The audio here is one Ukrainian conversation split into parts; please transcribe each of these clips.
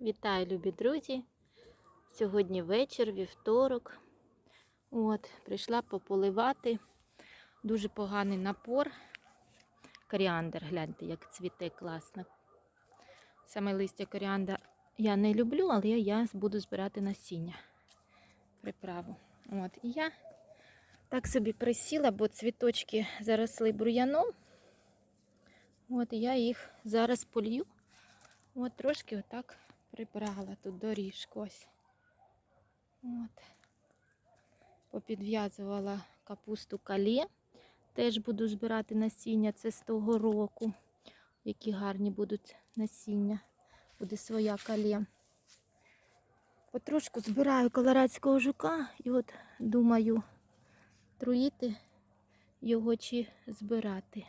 Вітаю, любі друзі! Сьогодні вечір, вівторок. От, прийшла пополивати. Дуже поганий напор. Коріандр, гляньте, як цвіте класно. Саме листя коріандра я не люблю, але я буду збирати насіння. Приправу. От, і я так собі присіла, бо цвіточки заросли бур'яном. От, я їх зараз полью. От трошки отак прибрала тут доріжку ось. От. Попідв'язувала капусту калє. Теж буду збирати насіння. Це з того року. Які гарні будуть насіння. Буде своя калє. Потрошку збираю колорадського жука і от думаю, труїти його чи збирати.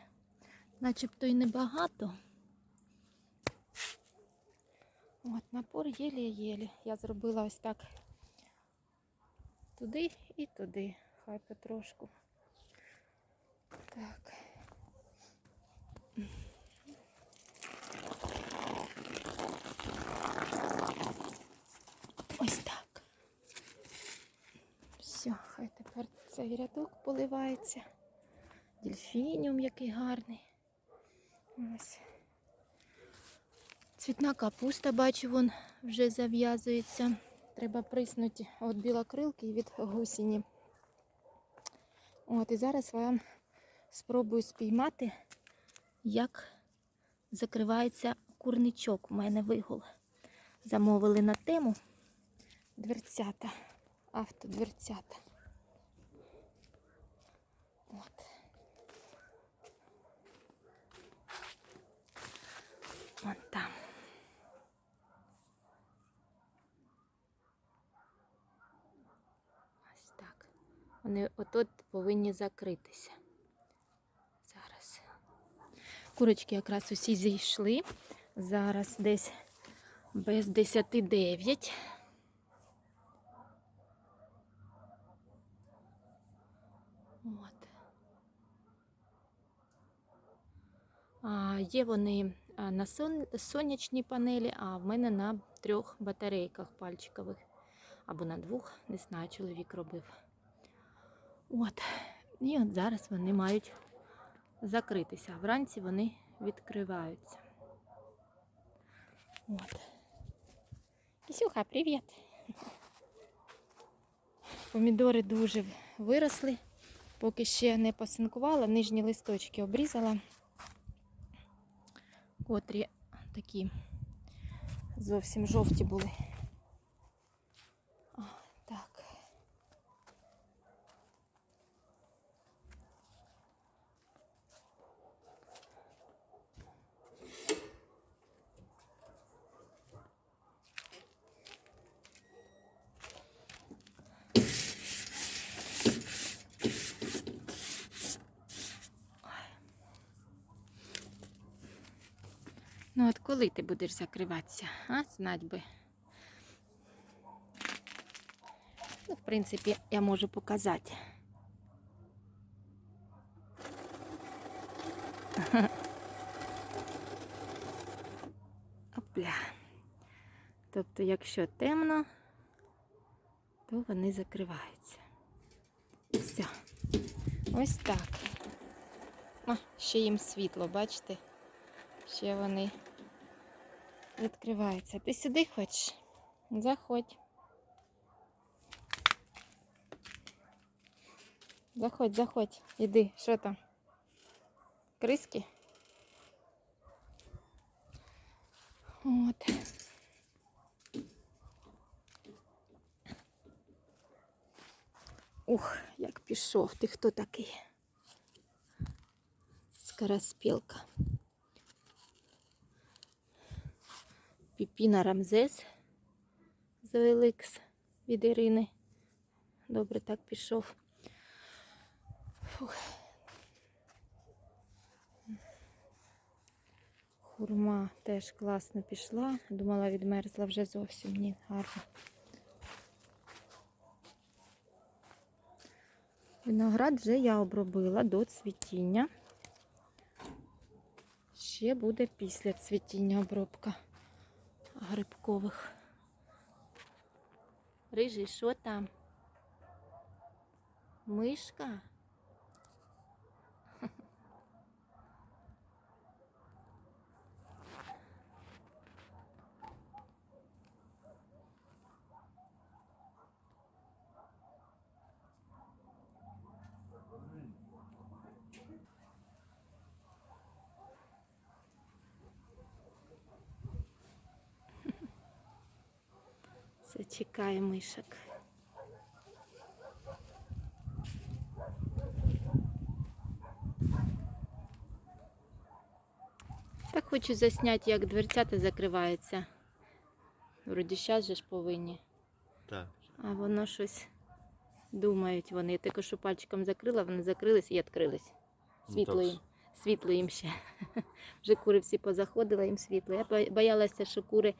Начебто і небагато. От, напор єлі-єлі. Я зробила ось так туди і туди. Хай потрошку. Так. Ось так. Все, хай тепер цей рядок поливається. Дельфініум який гарний. Ось. Цвітна капуста, бачу, вон вже зав'язується. Треба приснути від білокрилки і від гусіні. От, і зараз вам спробую спіймати, як закривається курничок. У мене вигул. Замовили на тему дверцята, автодверцята. От. Вон там. Ось так. Вони отут повинні закритися. Зараз. Курочки якраз усі зійшли. Зараз десь без 10-9. От. А, є вони на сон, сонячній панелі, а в мене на трьох батарейках пальчикових. Або на двох, не знаю, чоловік робив. От. І от зараз вони мають закритися. Вранці вони відкриваються. От. Кисюха, привіт! Помідори дуже виросли, поки ще не посинкувала, нижні листочки обрізала котрі такі зовсім жовті були. О, так. Ну от коли ти будеш закриватися, а? Знать би. Ну, в принципі, я можу показати. Опля. Тобто, якщо темно, то вони закриваються. Все. Ось так. О, ще їм світло, бачите? Ще вони відкриваються. Ти сюди хочеш? Заходь. Заходь, заходь. Іди, що там? Криски? От. Ух, як пішов. Ти хто такий? Скороспілка. Піпіна Рамзес з Еликс від Ірини. Добре, так пішов. Фух. Хурма теж класно пішла. Думала, відмерзла вже зовсім ні, гарно. Виноград вже я обробила до цвітіння. Ще буде після цвітіння обробка. Грибкових. Рижий, що там? Мишка? Чекає мишок. Так хочу засняти, як дверцята закриваються. Вроді щас же ж повинні. Так. А воно щось думають вони. Я тільки що пальчиком закрила, вони закрились і відкрились. Ну, Світло їм. Світло їм ще. Вже кури всі позаходили, їм світло. Я боялася, що кури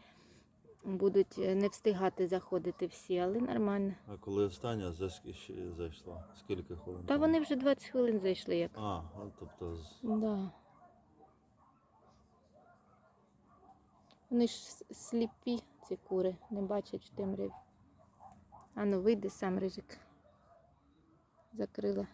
будуть е, не встигати заходити всі, але нормально. А коли остання зайшла? Скільки хвилин? Та вони вже 20 хвилин зайшли як. А, ну, тобто з- Да. Вони ж с- сліпі, ці кури, не бачать в темряві. А ну вийди сам рижик. Закрила.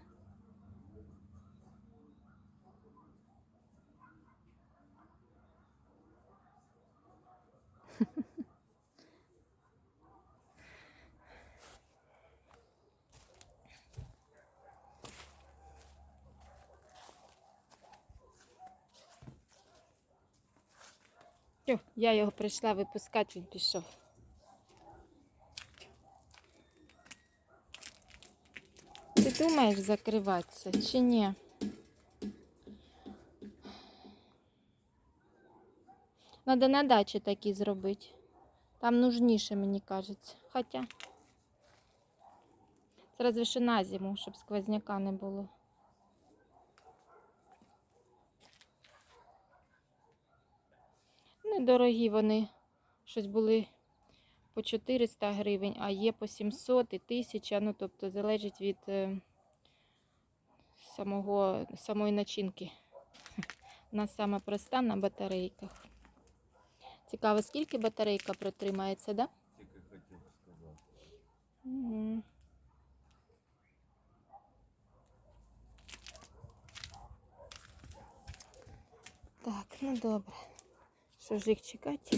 Я його прийшла випускати, він пішов. Ти думаєш закриватися чи ні? Надо на дачі такі зробити. Там нужніше, мені кажеться. Хоча. Це разве що на зиму, щоб сквозняка не було. Недорогі вони. Щось були по 400 гривень, а є по 700 і 1000. Ну, тобто залежить від е, самого, самої начинки. У нас саме проста на батарейках. Цікаво, скільки батарейка протримається, да? Тільки хотів сказати. Угу. Так, ну добре. Що ж їх чекати?